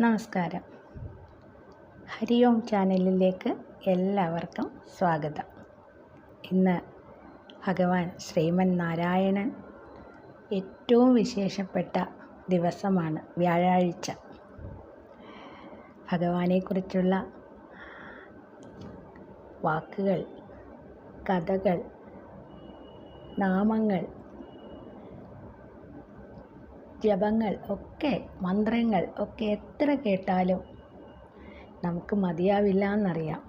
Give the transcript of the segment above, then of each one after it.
നമസ്കാരം. ഹരി ഓം ചാനലിലേക്ക് എല്ലാവർക്കും സ്വാഗതം. ഇന്ന് ഭഗവാൻ ശ്രീമൻ നാരായണൻ ഏറ്റവും വിശേഷപ്പെട്ട ദിവസമാണ് വ്യാഴാഴ്ച. ഭഗവാനെക്കുറിച്ചുള്ള വാക്കുകൾ കഥകൾ നാമങ്ങൾ ജപങ്ങൾ ഒക്കെ മന്ത്രങ്ങൾ ഒക്കെ എത്ര കേട്ടാലും നമുക്ക് മതിയാവില്ല എന്നറിയാം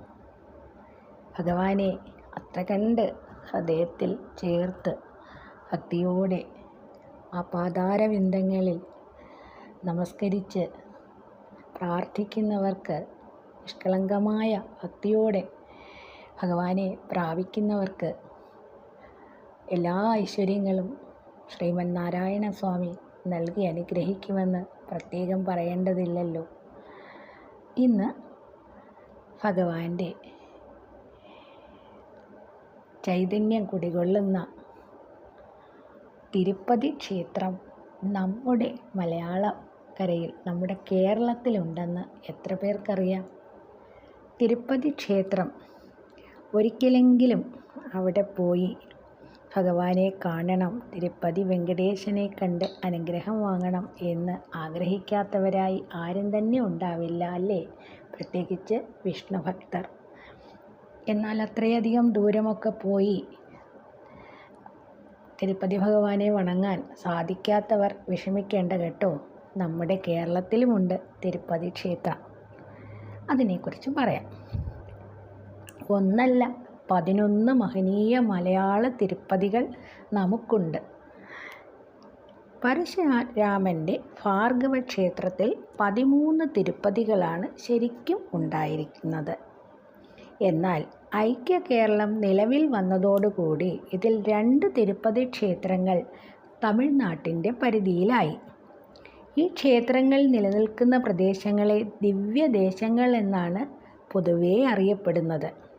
ഭഗവാനെ അത്ര കണ്ട് ഹൃദയത്തിൽ ചേർത്ത് ഭക്തിയോടെ ആ പാതാരവിന്ദങ്ങളിൽ നമസ്കരിച്ച് പ്രാർത്ഥിക്കുന്നവർക്ക് നിഷ്കളങ്കമായ ഭക്തിയോടെ ഭഗവാനെ പ്രാപിക്കുന്നവർക്ക് എല്ലാ ഐശ്വര്യങ്ങളും ശ്രീമൻ നാരായണ സ്വാമി നൽകി അനുഗ്രഹിക്കുമെന്ന് പ്രത്യേകം പറയേണ്ടതില്ലല്ലോ. ഇന്ന് ഭഗവാന്റെ ചൈതന്യം കുടികൊള്ളുന്ന തിരുപ്പതി ക്ഷേത്രം നമ്മുടെ മലയാള മലയാളക്കരയിൽ നമ്മുടെ കേരളത്തിലുണ്ടെന്ന് എത്ര പേർക്കറിയാം? തിരുപ്പതി ക്ഷേത്രം ഒരിക്കലെങ്കിലും അവിടെ പോയി ഭഗവാനെ കാണണം. തിരുപ്പതി വെങ്കടേശനെ കണ്ട് അനുഗ്രഹം വാങ്ങണം എന്ന് ആഗ്രഹിക്കാത്തവരായി ആരും തന്നെ ഉണ്ടാവില്ല അല്ലേ? പ്രത്യേകിച്ച് വിഷ്ണു ഭക്തർ. എന്നാൽ അത്രയധികം ദൂരമൊക്കെ പോയി തിരുപ്പതി ഭഗവാനെ വണങ്ങാൻ സാധിക്കാത്തവർ വിഷമിക്കേണ്ട കേട്ടോ. നമ്മുടെ കേരളത്തിലുമുണ്ട് തിരുപ്പതി ക്ഷേത്രം. അതിനെക്കുറിച്ച് പറയാം. ഒന്നല്ല പതിനൊന്ന് മഹനീയ മലയാള തിരുപ്പതികൾ നമുക്കുണ്ട്. പരശുരാമന്റെ ഭാർഗവ ക്ഷേത്രത്തിൽ പതിമൂന്ന് തിരുപ്പതികളാണ് ശരിക്കും ഉണ്ടായിരിക്കുന്നത്. എന്നാൽ ഐക്യ കേരളം നിലവിൽ വന്നതോടുകൂടി ഇതിൽ രണ്ട് തിരുപ്പതി ക്ഷേത്രങ്ങൾ തമിഴ്നാട്ടിന്റെ പരിധിയിലായി. ഈ ക്ഷേത്രങ്ങൾ നിലനിൽക്കുന്ന പ്രദേശങ്ങളെ ദിവ്യദേശങ്ങൾ എന്നാണ് പൊതുവേ അറിയപ്പെടുന്നത്.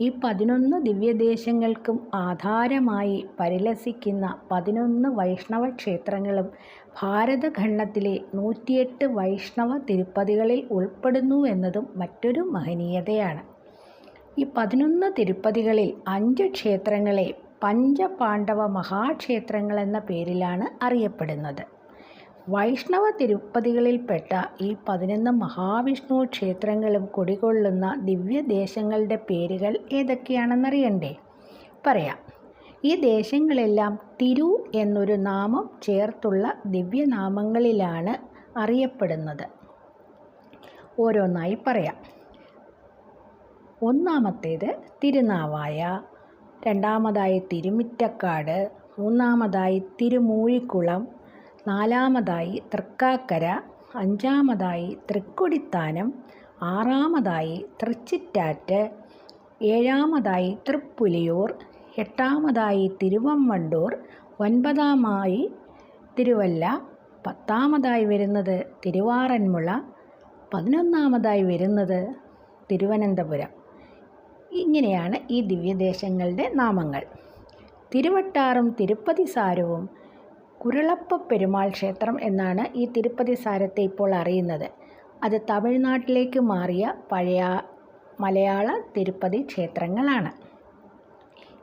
ഈ പതിനൊന്ന് ദിവ്യദേശങ്ങൾക്കും ആധാരമായി പരിലസിക്കുന്ന പതിനൊന്ന് വൈഷ്ണവ ക്ഷേത്രങ്ങളും ഭാരതഖണ്ഡത്തിലെ നൂറ്റിയെട്ട് വൈഷ്ണവ തിരുപ്പതികളിൽ ഉൾപ്പെടുന്നു എന്നതും മറ്റൊരു മഹനീയതയാണ്. ഈ പതിനൊന്ന് തിരുപ്പതികളിൽ അഞ്ച് ക്ഷേത്രങ്ങളെ പഞ്ചപാണ്ഡവ മഹാക്ഷേത്രങ്ങളെന്ന പേരിലാണ് അറിയപ്പെടുന്നത്. വൈഷ്ണവ തിരുപ്പതികളിൽപ്പെട്ട ഈ പതിനൊന്ന് മഹാവിഷ്ണു ക്ഷേത്രങ്ങളും കുടികൊള്ളുന്ന ദിവ്യദേശങ്ങളുടെ പേരുകൾ ഏതൊക്കെയാണെന്നറിയണ്ടേ? പറയാം. ഈ ദേശങ്ങളെല്ലാം തിരു എന്നൊരു നാമം ചേർത്തുള്ള ദിവ്യനാമങ്ങളിലാണ് അറിയപ്പെടുന്നത്. ഓരോന്നായി പറയാം. ഒന്നാമത്തേത് തിരുനാവായ രണ്ടാമതായി തിരുമിറ്റക്കാട് മൂന്നാമതായി തിരുമൂഴിക്കുളം നാലാമതായി തൃക്കാക്കര അഞ്ചാമതായി തൃക്കൊടിത്താനം ആറാമതായി തൃച്ചിറ്റാറ്റ് ഏഴാമതായി തൃപ്പുലിയൂർ എട്ടാമതായി തിരുവമ്മണ്ടൂർ ഒൻപതാമായി തിരുവല്ല പത്താമതായി വരുന്നത് തിരുവാറന്മുള പതിനൊന്നാമതായി വരുന്നത് തിരുവനന്തപുരം. ഇങ്ങനെയാണ് ഈ ദിവ്യദേശങ്ങളുടെ നാമങ്ങൾ. തിരുവട്ടാറും തിരുപ്പതി സാരവും കുരളപ്പ പെരുമാൾ ക്ഷേത്രം എന്നാണ് ഈ തിരുപ്പതി സാരത്തെ ഇപ്പോൾ അറിയുന്നത്. അത് തമിഴ്നാട്ടിലേക്ക് മാറിയ പഴയ മലയാള തിരുപ്പതി ക്ഷേത്രങ്ങളാണ്.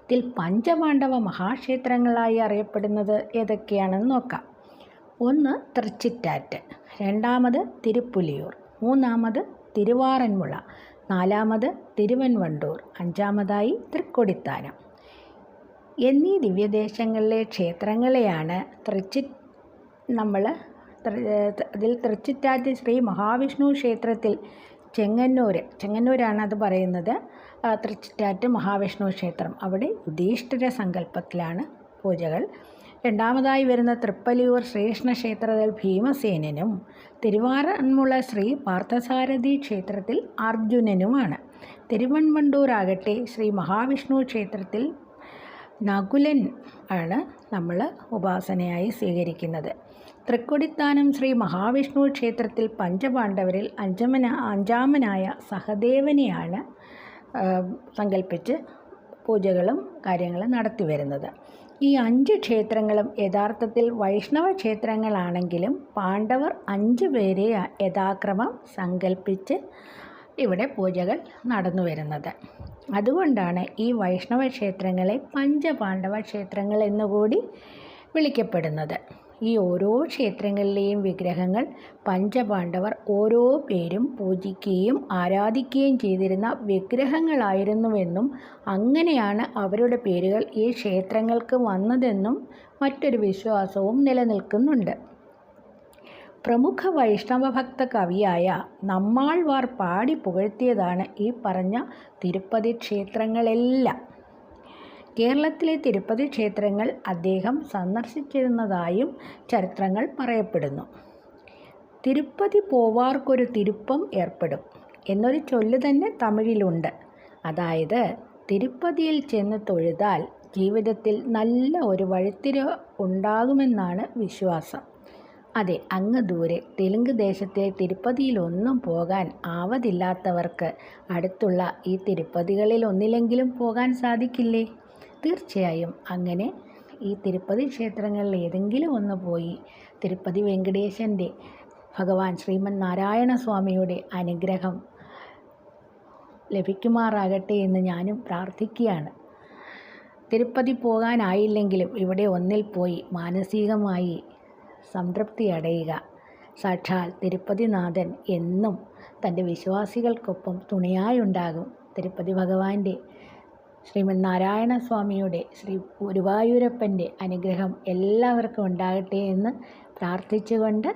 ഇതിൽ പഞ്ചപാണ്ഡവ മഹാക്ഷേത്രങ്ങളായി അറിയപ്പെടുന്നത് ഏതൊക്കെയാണെന്ന് നോക്കാം. ഒന്ന് തൃച്ചിറ്റാറ്റ് രണ്ടാമത് തിരുപ്പുലിയൂർ മൂന്നാമത് തിരുവാറന്മുള നാലാമത് തിരുവൻവണ്ടൂർ അഞ്ചാമതായി തൃക്കൊടിത്താനം. എന്നീ ദിവ്യദേശങ്ങളിലെ ക്ഷേത്രങ്ങളെയാണ് തൃച്ചി നമ്മൾ അതിൽ തൃച്ചിറ്റാറ്റ് ശ്രീ മഹാവിഷ്ണു ക്ഷേത്രത്തിൽ ചെങ്ങന്നൂർ ചെങ്ങന്നൂരാണ് അത് പറയുന്നത്. തൃച്ചിറ്റാറ്റ് മഹാവിഷ്ണു ക്ഷേത്രം. അവിടെ യുധീഷ്ഠിര സങ്കല്പത്തിലാണ് പൂജകൾ. രണ്ടാമതായി വരുന്ന തൃപ്പലിയൂർ ശ്രീകൃഷ്ണ ക്ഷേത്രത്തിൽ ഭീമസേനനും തിരുവാറന്മുള ശ്രീ പാർത്ഥസാരഥി ക്ഷേത്രത്തിൽ അർജുനനുമാണ്. തിരുവൺവണ്ടൂർ ആകട്ടെ ശ്രീ മഹാവിഷ്ണു ക്ഷേത്രത്തിൽ നകുലൻ ആണ് നമ്മൾ ഉപാസനയായി സ്വീകരിക്കുന്നത്. തൃക്കൊടിത്താനം ശ്രീ മഹാവിഷ്ണു ക്ഷേത്രത്തിൽ പഞ്ചപാണ്ഡവരിൽ അഞ്ചമന അഞ്ചാമനായ സഹദേവനെയാണ് സങ്കല്പിച്ച് പൂജകളും കാര്യങ്ങളും നടത്തി വരുന്നത്. ഈ അഞ്ച് ക്ഷേത്രങ്ങളും യഥാർത്ഥത്തിൽ വൈഷ്ണവ ക്ഷേത്രങ്ങളാണെങ്കിലും പാണ്ഡവർ അഞ്ച് പേരെ യഥാക്രമം സങ്കല്പിച്ച് ഇവിടെ പൂജകൾ നടന്നു വരുന്നത്. അതുകൊണ്ടാണ് ഈ വൈഷ്ണവ ക്ഷേത്രങ്ങളെ പഞ്ചപാണ്ഡവ ക്ഷേത്രങ്ങൾ എന്നുകൂടി വിളിക്കപ്പെടുന്നത്. ഈ ഓരോ ക്ഷേത്രങ്ങളിലെയും വിഗ്രഹങ്ങൾ പഞ്ചപാണ്ഡവർ ഓരോ പേരും പൂജിക്കുകയും ആരാധിക്കുകയും ചെയ്തിരുന്ന വിഗ്രഹങ്ങളായിരുന്നുവെന്നും അങ്ങനെയാണ് അവരുടെ പേരുകൾ ഈ ക്ഷേത്രങ്ങൾക്ക് വന്നതെന്നും മറ്റൊരു വിശ്വാസവും നിലനിൽക്കുന്നുണ്ട്. പ്രമുഖ വൈഷ്ണവ ഭക്ത കവിയായ നമ്മാൾവാർ പാടി പുകഴ്ത്തിയതാണ് ഈ പറഞ്ഞ തിരുപ്പതി ക്ഷേത്രങ്ങളെല്ലാം. കേരളത്തിലെ തിരുപ്പതി ക്ഷേത്രങ്ങൾ അദ്ദേഹം സന്ദർശിച്ചിരുന്നതായും ചരിത്രങ്ങൾ പറയപ്പെടുന്നു. തിരുപ്പതി പോവാർക്കൊരു തിരുപ്പം ഏർപ്പെടും എന്നൊരു ചൊല്ല് തന്നെ തമിഴിലുണ്ട്. അതായത് തിരുപ്പതിയിൽ ചെന്ന് തൊഴുതാൽ ജീവിതത്തിൽ നല്ല ഒരു വഴിത്തിരിവ് ഉണ്ടാകുമെന്നാണ് വിശ്വാസം. അതെ അങ്ങ് ദൂരെ. തെലുങ്ക് ദേശത്തെ തിരുപ്പതിയിലൊന്നും പോകാൻ ആവതില്ലാത്തവർക്ക് അടുത്തുള്ള ഈ തിരുപ്പതികളിൽ ഒന്നിലെങ്കിലും പോകാൻ സാധിക്കില്ലേ? തീർച്ചയായും. അങ്ങനെ ഈ തിരുപ്പതി ക്ഷേത്രങ്ങളിൽ ഏതെങ്കിലും ഒന്ന് പോയി തിരുപ്പതി വെങ്കടേശന്റെ ഭഗവാൻ ശ്രീമൻ നാരായണ സ്വാമിയുടെ അനുഗ്രഹം ലഭിക്കുമാറാകട്ടെ എന്ന് ഞാനും പ്രാർത്ഥിക്കുകയാണ്. തിരുപ്പതി പോകാനായില്ലെങ്കിലും ഇവിടെ ഒന്നിൽ പോയി മാനസികമായി സംതൃപ്തി അടയുക. സാക്ഷാൽ തിരുപ്പതിനാഥൻ എന്നും തന്റെ വിശ്വാസികൾക്കൊപ്പം തുണയായുണ്ടാകും. തിരുപ്പതി ഭഗവാന്റെ ശ്രീമൻ നാരായണ സ്വാമിയുടെ ശ്രീ ഗുരുവായൂരപ്പന്റെ അനുഗ്രഹം എല്ലാവർക്കും ഉണ്ടാകട്ടെ എന്ന് പ്രാർത്ഥിച്ചുകൊണ്ട്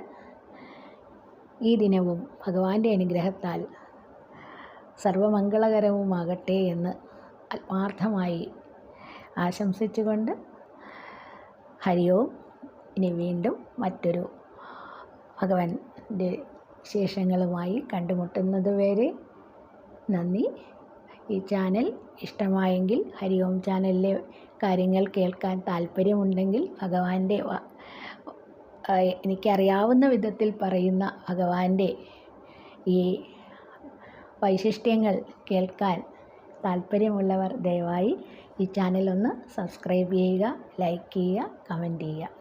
ഈ ദിനവും ഭഗവാന്റെ അനുഗ്രഹത്താൽ സർവമംഗളകരവുമാകട്ടെ എന്ന് ആത്മാർത്ഥമായി ആശംസിച്ചുകൊണ്ട് ഹരിയോം. ഇനി വീണ്ടും മറ്റൊരു ഭഗവാന്റെ വിശേഷങ്ങളുമായി കണ്ടുമുട്ടുന്നത് വരെ നന്ദി. ഈ ചാനൽ ഇഷ്ടമായെങ്കിൽ ഹരി ഓം ചാനലിലെ കാര്യങ്ങൾ കേൾക്കാൻ താല്പര്യമുണ്ടെങ്കിൽ ഭഗവാന്റെ എനിക്കറിയാവുന്ന വിധത്തിൽ പറയുന്ന ഭഗവാന്റെ ഈ വൈശിഷ്ട്യങ്ങൾ കേൾക്കാൻ താല്പര്യമുള്ളവർ ദയവായി ഈ ചാനൽ ഒന്ന് സബ്സ്ക്രൈബ് ചെയ്യുക ലൈക്ക് ചെയ്യുക കമന്റ് ചെയ്യുക.